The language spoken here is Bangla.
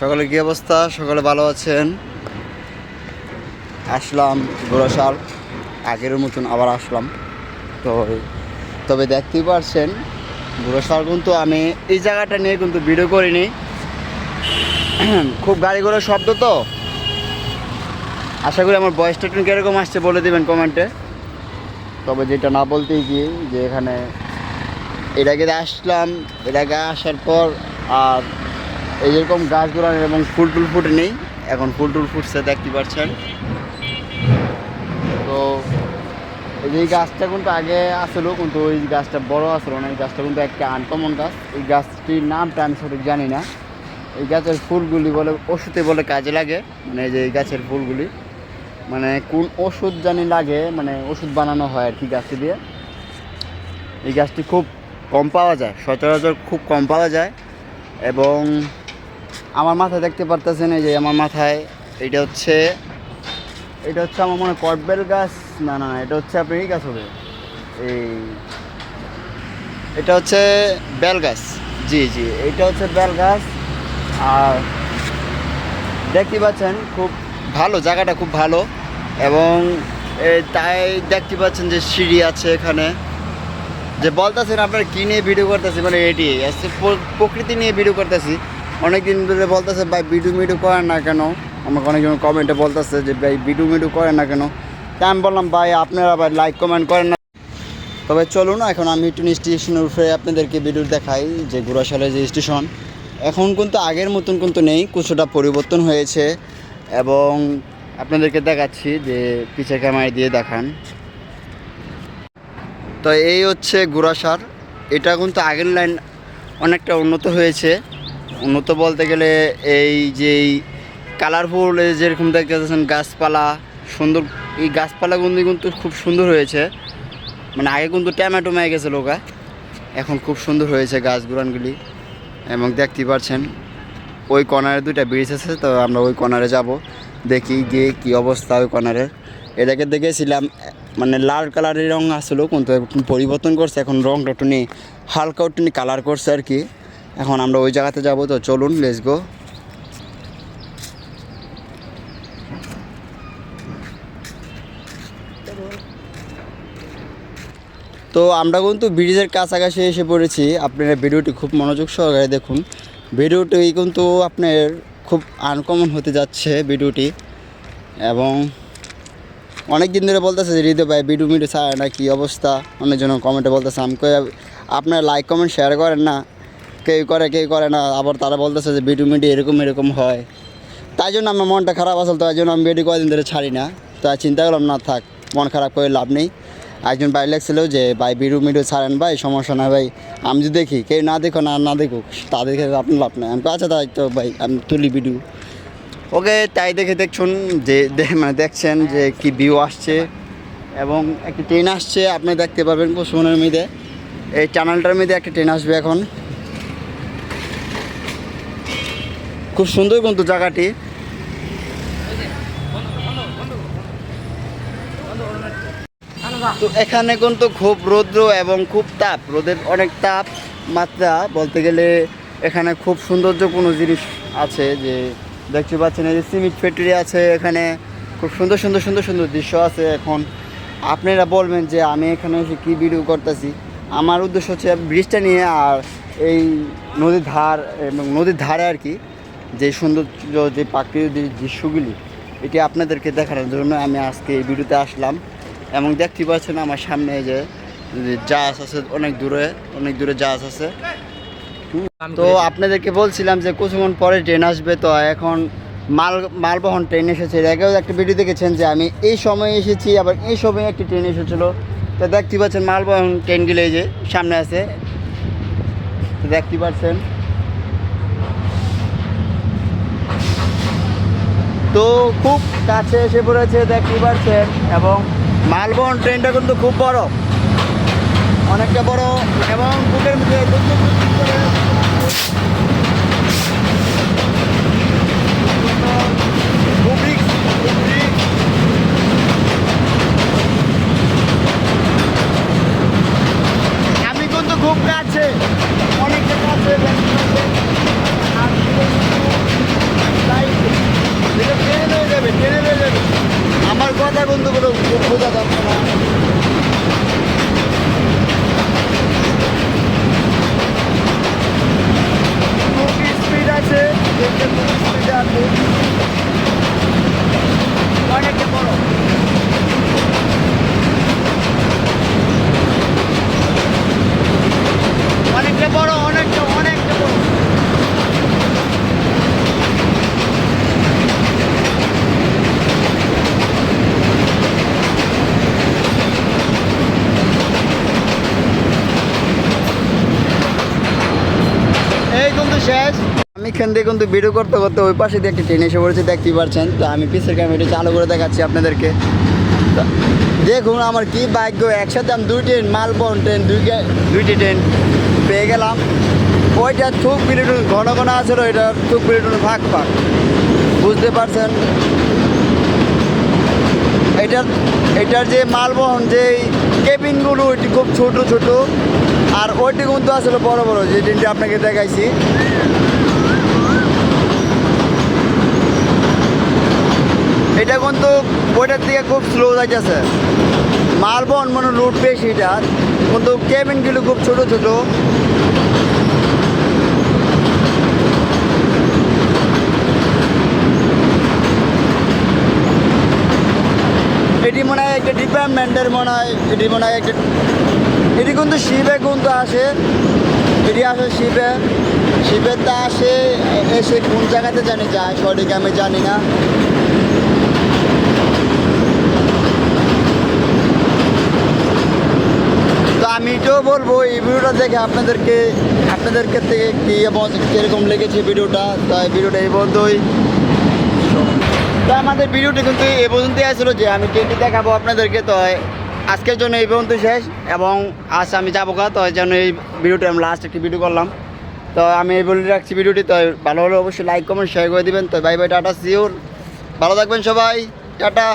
সকালে কি অবস্থা? সকালে ভালো আছেন? আসলাম গোড়াশাল। আগের মতন আবার আসলাম। তো, তবে দেখতেই পারছেন, গোড়াশাল কিন্তু আমি এই জায়গাটা নিয়ে কিন্তু ভিডিও করিনি। খুব গাড়ি ঘোড়ার শব্দ তো। আশা করি আমার বয়সটা একটু কীরকম আসছে বলে দেবেন কমেন্টে তবে যেটা না বলতেই গিয়ে যে এখানে, এর আগে আসলাম, এর আগে আসার পর আর এই যেরকম গাছ গোড়ানো এবং ফুল টুল ফুটে নেই, এখন ফুল টুল ফুটছে, দেখতে পাচ্ছেন। তো এই গাছটা কিন্তু আগে আসলো, কিন্তু ওই গাছটা বড় আসলো না, এই গাছটা কিন্তু একটা আনকমন গাছ। এই গাছটির নামটা আমি সঠিক জানি না। এই গাছের ফুলগুলি বলে ওষুধে বলে কাজে লাগে মানে যে এই গাছের ফুলগুলি। মানে কোন ওষুধ জানি লাগে মানে ওষুধ বানানো হয় আর কি গাছটি দিয়ে। এই গাছটি খুব কম পাওয়া যায়, সচরাচর খুব কম পাওয়া যায়। এবং আমার মাথায় দেখতে পারতেছেন এই যে আমার মাথায় এটা হচ্ছে এটা হচ্ছে আমার মনে কটবেল গাছ, না না, এটা হচ্ছে আপনি এই গাছ হবে। এই, এটা হচ্ছে বেল গাছ। জি জি এটা হচ্ছে বেল গাছ। আর দেখতে পাচ্ছেন খুব ভালো, জায়গাটা খুব ভালো। এবং তাই দেখতে পাচ্ছেন যে সিঁড়ি আছে এখানে। যে বলতেছেন আপনারা কী নিয়ে ভিডিও করতেছি মানে এটি প্রকৃতি নিয়ে ভিডিও করতেছি। অনেকদিন ধরে বলতেছে, ভাই, ভিডিও মিডিও করেন না কেন? আমাকে অনেকজন কমেন্টে বলতেছে যে, ভাই, ভিডিও মিডিও করেন না কেন? তাই আমি বললাম, ভাই, আপনারা ভাই লাইক কমেন্ট করেন না? তবে চলুন, এখন আমি একটু স্টেশনের উপরে আপনাদেরকে ভিডিও দেখাই, যে গুড়াশালের যে স্টেশন এখন কিন্তু আগের মতন কিন্তু নেই, কিছুটা পরিবর্তন হয়েছে এবং আপনাদেরকে দেখাচ্ছি যে পিছের ক্যামেরা দিয়ে দেখান। তো এই হচ্ছে গুড়াসার এটা কিন্তু আগের লাইন অনেকটা উন্নত হয়েছে। উন্নত বলতে গেলে এই যে কালারফুল যেরকম দেখতে পাচ্ছেন গাছপালা, সুন্দর, এই গাছপালাগুলি কিন্তু খুব সুন্দর হয়েছে। মানে আগে কিন্তু ট্যামাটো মেয়ে গেছে লোকা এখন খুব সুন্দর হয়েছে গাছ গুড়ানগুলি। এবং দেখতে পাচ্ছেন, ওই কর্নারে দুইটা ব্রিজ আছে, তো আমরা ওই কর্নারে যাব, দেখি গিয়ে কী অবস্থা ওই কর্নারের এটাকে দেখেছিলাম মানে লাল কালারের রং আসলো, কিন্তু পরিবর্তন করছে, এখন রংটা একটু হালকা একটু কালার করছে আর কি। এখন আমরা ওই জায়গাতে যাব, তো চলুন লেস গো তো আমরা কিন্তু ব্রিজের কাছাকাছি এসে পড়েছি। আপনারা ভিডিওটি খুব মনোযোগ সহকারে দেখুন। ভিডিওটি কিন্তু আপনার খুব আনকমন হতে যাচ্ছে ভিডিওটি। এবং অনেক দিন ধরে বলতেছে যে হৃদয় ভাই, ভিডিও মিডিও ছাড়ে না, কী অবস্থা? অনেকজন কমেন্টে বলতেছে আমাকে আপনার লাইক কমেন্ট শেয়ার করেন না। কেউ করে কেউ করে না। আবার তারা বলতেছে যে ভিডিও মিডিও এরকম এরকম হয়। তাই জন্য আমার মনটা খারাপ আসল তাই জন্য আমি ভিডিও কয়েকদিন ধরে ছাড়ি না। তাই চিন্তা করলাম, না থাক, মন খারাপ করে লাভ নেই। একজন ভাই লেগছিল যে, ভাই ভিডিও মিডিও ছাড়েন ভাই, সমস্যা না ভাই। আমি যদি দেখি, কেউ না দেখো না না দেখুক তাদেরকে আপনার লাভ নেই। আমি আচ্ছা তাই তো ভাই, আমি তুলি ভিডিও ওকে, তাই দেখে দেখছুন যে মানে দেখছেন যে কি ভিউ আসছে। এবং একটি ট্রেন আসছে, আপনি দেখতে পাবেন কুসুমনের মধ্যে এই চ্যানেলটার মধ্যে একটা ট্রেন আসবে এখন। খুব সুন্দর কিন্তু জায়গাটি। তো এখানে কিন্তু খুব রৌদ্র এবং খুব তাপ। রোদের অনেক তাপ মাত্রা বলতে গেলে এখানে খুব সৌন্দর্য কোনো জিনিস আছে যে দেখতে পাচ্ছেন এই যে সিমেন্ট ফ্যাক্টরি আছে এখানে। খুব সুন্দর সুন্দর সুন্দর সুন্দর দৃশ্য আছে এখন। আপনারা বলবেন যে আমি এখানে এসে কী ভিডিও করতেছি? আমার উদ্দেশ্য হচ্ছে ব্রিজটা নিয়ে আর এই নদীর ধার এবং নদীর ধারে আর কি যে সৌন্দর্য যে প্রাকৃতিক যে দৃশ্যগুলি এটি আপনাদেরকে দেখানোর জন্য আমি আজকে এই ভিডিওতে আসলাম। এবং দেখতে পাচ্ছেন আমার সামনে যে জাহাজ আছে অনেক দূরে অনেক দূরে জাহাজ আছে। তো আপনাদেরকে বলছিলাম যে কিছুক্ষণ পরে ট্রেন আসবে তো এখন মাল মালবহন ট্রেন এসেছে। এর আগেও একটা ভিডিও দেখেছেন যে আমি এই সময় এসেছি আবার এই সময় একটি ট্রেন এসেছিল। তো দেখতে পাচ্ছেন মালবহন ট্রেনগুলো এই যে সামনে আছে। তো দেখতে পাচ্ছেন। তো খুব কাছে এসে পড়েছে, দেখতে পারছেন, এবং মালবহন ট্রেনটা কিন্তু খুব বড়। অনেকটা বড়, এবং বুকের মধ্যে করে যায় বন্ধু কোনো বোঝা যাচ্ছে না। স্পিড আছে দেখতে খুব স্পিড আছে। এইখান দিয়ে কিন্তু ভিডিও করতে করতে ওই পাশে দিয়ে একটা ট্রেন এসে পড়েছে, দেখতেই পারছেন। তো আমি পিসের ক্যামেরাটি চালু করে দেখাচ্ছি আপনাদেরকে। দেখুন আমার কি ভাগ্য, একসাথে আমি দুই ট্রেন মালবন ট্রেন দুই দুইটি ট্রেন পেয়ে গেলাম। ওইটা থুক বিলিটুন ঘন ঘন আছে ওইটা থুক বিলিটুন ফাঁক ফাঁক বুঝতে পারছেন? এটার এটার যে মালবহন যে কেবিনগুলো ওইটি খুব ছোট ছোট। আর ওইটি কিন্তু আসলে বড় বড়, যে ট্রেনটি আপনাকে দেখাইছি। এটা কিন্তু ওইটার থেকে খুব স্লো যাইতেছে। মালবহন মানে লুট বেশি এটা। কিন্তু কেবিনগুলো খুব ছোট ছোট। এটি মনে হয় একটা ডিপার্টমেন্টের মনে হয়, এটি মনে হয় একটা এটি কিন্তু শিবে কিন্তু আসে। এটি আসে শিবে। শিবের তা আসে এসে কোন জায়গাতে জানি যায়, সঠিক আমি জানি না। তো আমি এটাও বলব, এই ভিডিওটা দেখে আপনাদেরকে আপনাদেরকে থেকে কী কীরকম লেগেছে ভিডিওটা? তাই ভিডিওটা এই পর্যন্তই। তো আমাদের ভিডিওটি কিন্তু এ পর্যন্তই আসলো যে আমি ট্রেনটি দেখাবো আপনাদেরকে, তো আজকের জন্য এই পর্যন্ত শেষ, এবং আজ আমি যাব গা, তো জন্য এই ভিডিওটি আমি লাস্ট একটি ভিডিও করলাম। তো আমি এই বলে রাখছি ভিডিওটি, তো ভালো হলে অবশ্যই লাইক কমেন্ট শেয়ার করে দেবেন। তো বাই বাই টাটা সিওর ভালো থাকবেন সবাই, টাটা।